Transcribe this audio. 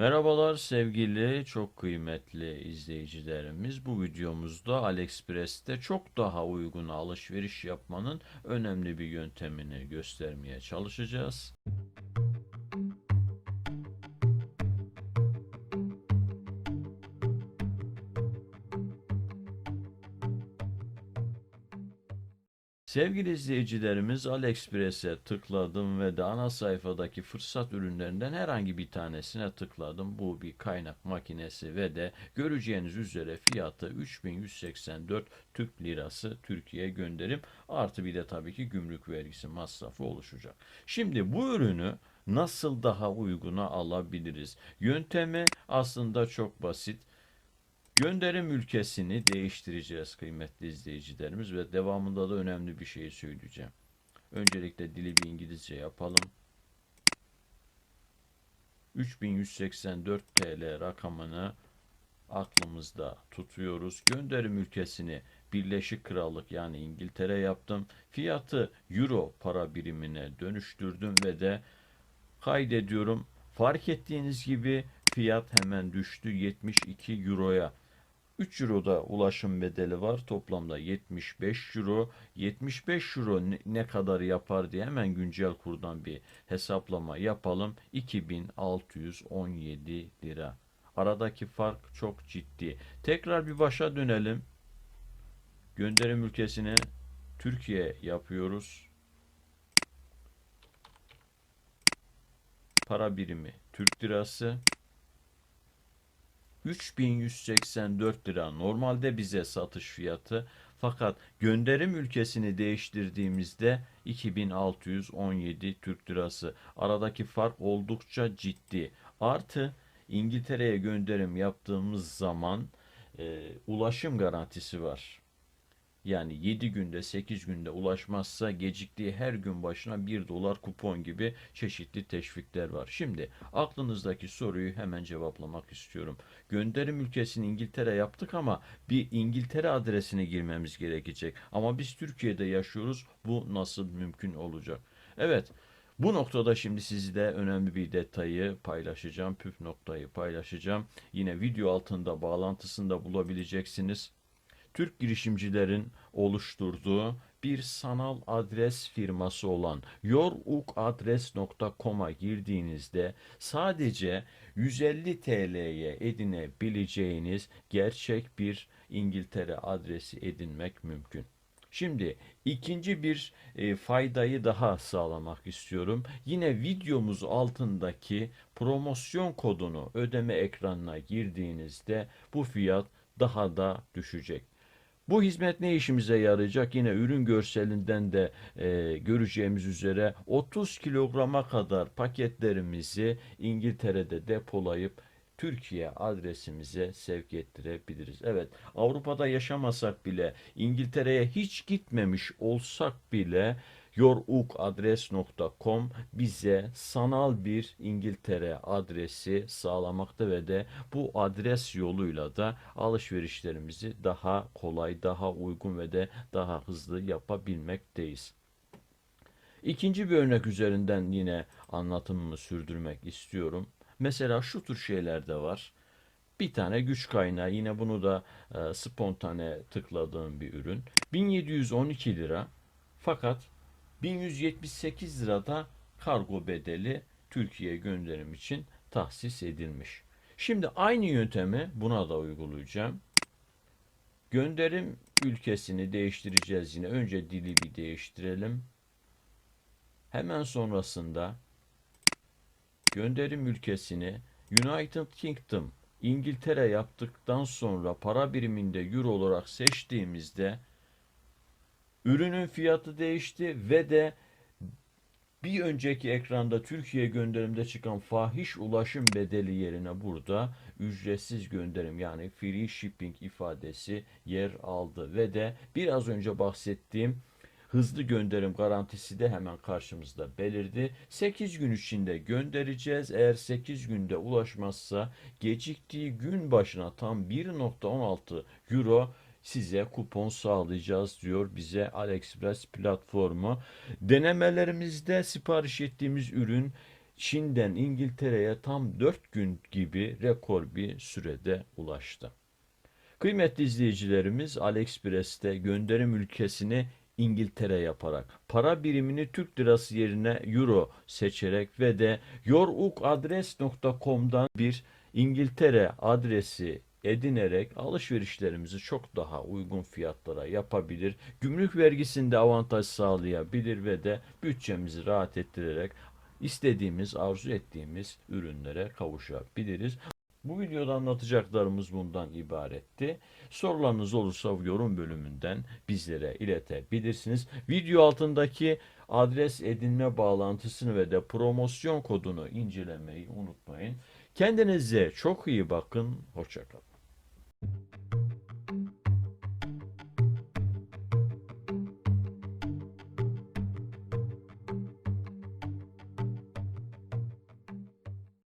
Merhabalar sevgili çok kıymetli izleyicilerimiz. Bu videomuzda AliExpress'te çok daha uygun alışveriş yapmanın önemli bir yöntemini göstermeye çalışacağız. Sevgili izleyicilerimiz AliExpress'e tıkladım ve de ana sayfadaki fırsat ürünlerinden herhangi bir tanesine tıkladım. Bu bir kaynak makinesi ve de göreceğiniz üzere fiyatı 3184 Türk Lirası Türkiye'ye gönderim. Artı bir de tabii ki gümrük vergisi masrafı oluşacak. Şimdi bu ürünü nasıl daha uyguna alabiliriz? Yöntemi aslında çok basit. Gönderim ülkesini değiştireceğiz kıymetli izleyicilerimiz ve devamında da önemli bir şey söyleyeceğim. Öncelikle dili bir İngilizce yapalım. 3184 TL rakamını aklımızda tutuyoruz. Gönderim ülkesini Birleşik Krallık yani İngiltere yaptım. Fiyatı euro para birimine dönüştürdüm ve de kaydediyorum. Fark ettiğiniz gibi fiyat hemen düştü 72 euroya. 3 Euro'da ulaşım bedeli var. Toplamda 75 Euro. 75 Euro ne kadar yapar diye hemen güncel kurdan bir hesaplama yapalım. 2617 lira. Aradaki fark çok ciddi. Tekrar bir başa dönelim. Gönderim ülkesine Türkiye yapıyoruz. Para birimi Türk lirası. 3184 lira normalde bize satış fiyatı. Fakat gönderim ülkesini değiştirdiğimizde 2617 Türk lirası. Aradaki fark oldukça ciddi. Artı İngiltere'ye gönderim yaptığımız zaman e, ulaşım garantisi var. Yani 7 günde 8 günde ulaşmazsa geciktiği her gün başına 1 dolar kupon gibi çeşitli teşvikler var. Şimdi aklınızdaki soruyu hemen cevaplamak istiyorum. Gönderim ülkesini İngiltere yaptık ama bir İngiltere adresine girmemiz gerekecek. Ama biz Türkiye'de yaşıyoruz. Bu nasıl mümkün olacak? Evet. Bu noktada şimdi sizle önemli bir detayı paylaşacağım. Püf noktayı paylaşacağım. Yine video altında bağlantısında bulabileceksiniz. Türk girişimcilerin oluşturduğu bir sanal adres firması olan yorukadres.com'a girdiğinizde sadece 150 TL'ye edinebileceğiniz gerçek bir İngiltere adresi edinmek mümkün. Şimdi ikinci bir e, faydayı daha sağlamak istiyorum. Yine videomuz altındaki promosyon kodunu ödeme ekranına girdiğinizde bu fiyat daha da düşecek. Bu hizmet ne işimize yarayacak? Yine ürün görselinden de e, göreceğimiz üzere 30 kilograma kadar paketlerimizi İngiltere'de depolayıp Türkiye adresimize sevk ettirebiliriz. Evet, Avrupa'da yaşamasak bile, İngiltere'ye hiç gitmemiş olsak bile yorukadres.com bize sanal bir İngiltere adresi sağlamakta ve de bu adres yoluyla da alışverişlerimizi daha kolay, daha uygun ve de daha hızlı yapabilmekteyiz. İkinci bir örnek üzerinden yine anlatımımı sürdürmek istiyorum. Mesela şu tür şeyler de var. Bir tane güç kaynağı yine bunu da e, spontane tıkladığım bir ürün. 1712 lira fakat 1178 lirada kargo bedeli Türkiye'ye gönderim için tahsis edilmiş. Şimdi aynı yöntemi buna da uygulayacağım. Gönderim ülkesini değiştireceğiz yine. Önce dili bir değiştirelim. Hemen sonrasında gönderim ülkesini United Kingdom İngiltere yaptıktan sonra para biriminde euro olarak seçtiğimizde ürünün fiyatı değişti ve de bir önceki ekranda Türkiye gönderimde çıkan fahiş ulaşım bedeli yerine burada ücretsiz gönderim yani free shipping ifadesi yer aldı ve de biraz önce bahsettiğim hızlı gönderim garantisi de hemen karşımızda belirdi. 8 gün içinde göndereceğiz. Eğer 8 günde ulaşmazsa geciktiği gün başına tam 1.16 euro size kupon sağlayacağız diyor bize AliExpress platformu. Denemelerimizde sipariş ettiğimiz ürün Çin'den İngiltere'ye tam 4 gün gibi rekor bir sürede ulaştı. Kıymetli izleyicilerimiz AliExpress'te gönderim ülkesini İngiltere yaparak para birimini Türk lirası yerine euro seçerek ve de yorukadres.com'dan bir İngiltere adresi edinerek alışverişlerimizi çok daha uygun fiyatlara yapabilir. Gümrük vergisinde avantaj sağlayabilir ve de bütçemizi rahat ettirerek istediğimiz, arzu ettiğimiz ürünlere kavuşabiliriz. Bu videoda anlatacaklarımız bundan ibaretti. Sorularınız olursa yorum bölümünden bizlere iletebilirsiniz. Video altındaki adres edinme bağlantısını ve de promosyon kodunu incelemeyi unutmayın. Kendinize çok iyi bakın. Hoşçakalın.